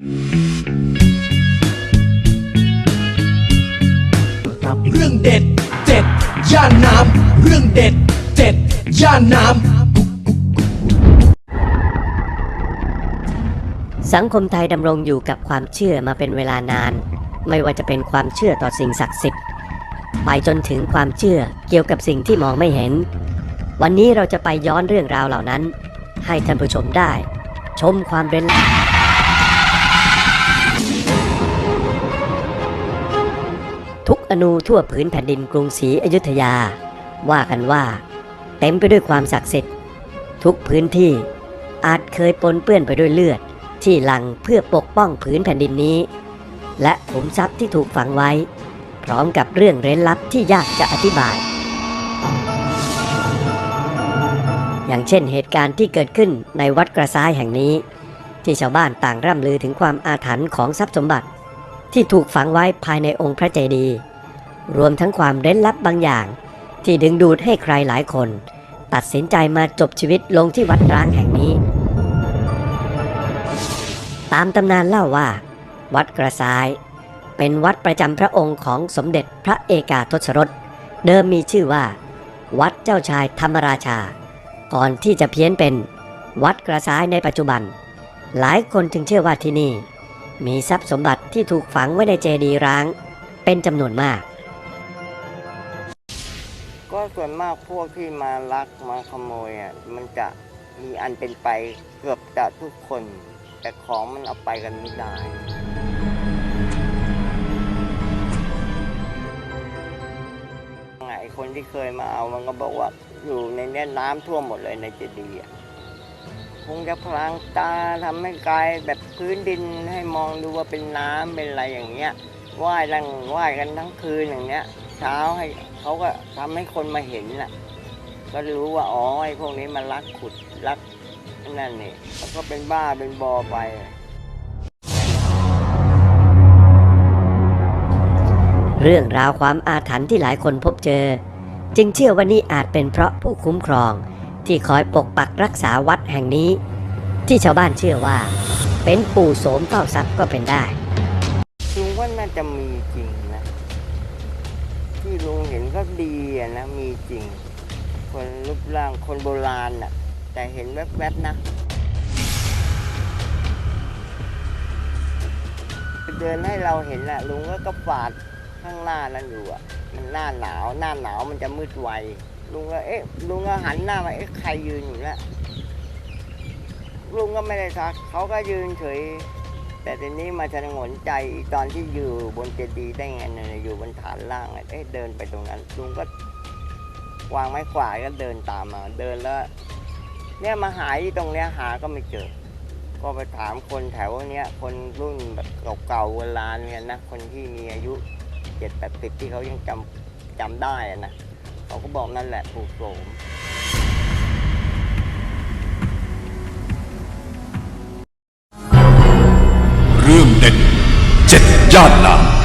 เรื่องเด็ดเด็ดย่านน้ำเรื่องเด็ดเด็ดย่านน้สังคมไทยดำรงอยู่กับความเชื่อมาเป็นเวลานาน ไม่ว่าจะเป็นความเชื่อต่อสิ่งศักดิ์สิทธิ์ไปจนถึงความเชื่อเกี่ยวกับสิ่งที่มองไม่เห็น วันนี้เราจะไปย้อนเรื่องราวเหล่านั้น ให้ท่านผู้ชมได้ ชมความเร้นลับ ทุกอนูทั่วผืนแผ่นดินกรุงศรีอยุธยา ว่ากันว่า เต็มไปด้วยความศักดิ์สิทธิ์ ทุกพื้นที่อาจเคยปนเปื้อนไปด้วยเลือด ที่หลังเพื่อปกป้องผืนแผ่นดินนี้ และขุมทรัพย์ที่ถูกฝังไว้ พร้อมกับเรื่องเร้นลับที่ยากจะอธิบาย อย่างเช่นเหตุการณ์ที่เกิดขึ้นในวัดกระซ้ายแห่งนี้ ที่ชาวบ้านต่างร่ำลือถึงความอาถรรพ์ของทรัพย์สมบัติ ที่ถูกฝังไว้ภายในองค์พระเจดีย์รวมทั้งความเร้นลับบางอย่าง ที่ดึงดูดให้ใครหลายคน ตัดสินใจมาจบชีวิตลงที่วัดร้างแห่งนี้ ตามตำนานเล่าว่า วัดกระซ้าย เป็นวัดประจำพระองค์ของสมเด็จพระเอกาทศรสเดิมมีชื่อว่า วัดเจ้าชายธรรมราชา ก่อนที่จะเพี้ยนเป็น วัดกระซ้ายในปัจจุบัน หลายคนจึงเชื่อว่าที่นี่ มีทรัพย์สมบัติที่ถูกฝังไว้ในเจดีย์ร้าง เป็นจำนวนมาก ก็ส่วนมากพวกที่มาลักมาขโมยอะมันจะมีอันเป็นไปเกือบจะทุกคน แต่ของมันเอาไปกันไม่ได้ไงคนที่เคยมาเอามันก็บอกว่าอยู่ในเนี้ยน้ำท่วมหมดเลยในเจดีย์ งจะพลางตาทำให้กายแบบพื้นดินให้มองดูว่าเป็นน้ำเป็นอะไรอย่างเงี้ยว่ายนั่งว่ายกันทั้งคืนอย่างเงี้ย เช้าให้เขาก็ทำให้คนมาเห็นน่ะ ก็รู้ว่าอ๋อไอ้พวกนี้มันรักขุดรักนั่นนี่แล้วก็เป็นบ้าเป็นบอไปเรื่องราวความอาถรรพ์ที่หลายคนพบเจอ จึงเชื่อว่านี่อาจเป็นเพราะผู้คุ้มครอง ที่คอยปกปักรักษาวัดแห่งนี้ ที่ชาวบ้านเชื่อว่า เป็นปู่โสมเฝ้าทรัพย์ก็เป็นได้ลุงว่าน่าจะมีจริงนะ ที่ลุงเห็นก็ดีอะนะมีจริง คนรูปร่างคนโบราณน่ะแต่เห็นแวบๆนะเดินให้เราเห็นน่ะลุงก็ก็ฝาดข้างหน้านั่นอยู่อะมันหน้าหนาวหน้าหนาวมันจะมืดไว ลุงก็เอ๊ะลุงก็หันหน้ามาเอ๊ะใครยืนอยู่นะลุงก็ไม่ได้ทักเขาก็ยืนเฉย แต่ทีนี้มาชะงนใจตอนที่อยู่บนเจดีย์ได้ไงเนี่ยอยู่บนฐานล่างเอ๊ะเดินไปตรงนั้น ลุงก็วางไม้ขวาดก็เดินตามมาเดินแล้ว เนี่ยมาหาที่ตรงเนี้ยหาก็ไม่เจอ ก็ไปถามคนแถวเนี้ยคนรุ่นแบบเก่าๆโบราณเนี่ยนะคนที่มีอายุเจ็ดแปดสิบที่เขายังจำจำได้นะ เขาก็บอกนั่นแหละปู่โสมเรื่องเด็ดเจ็ดย่านน้ำ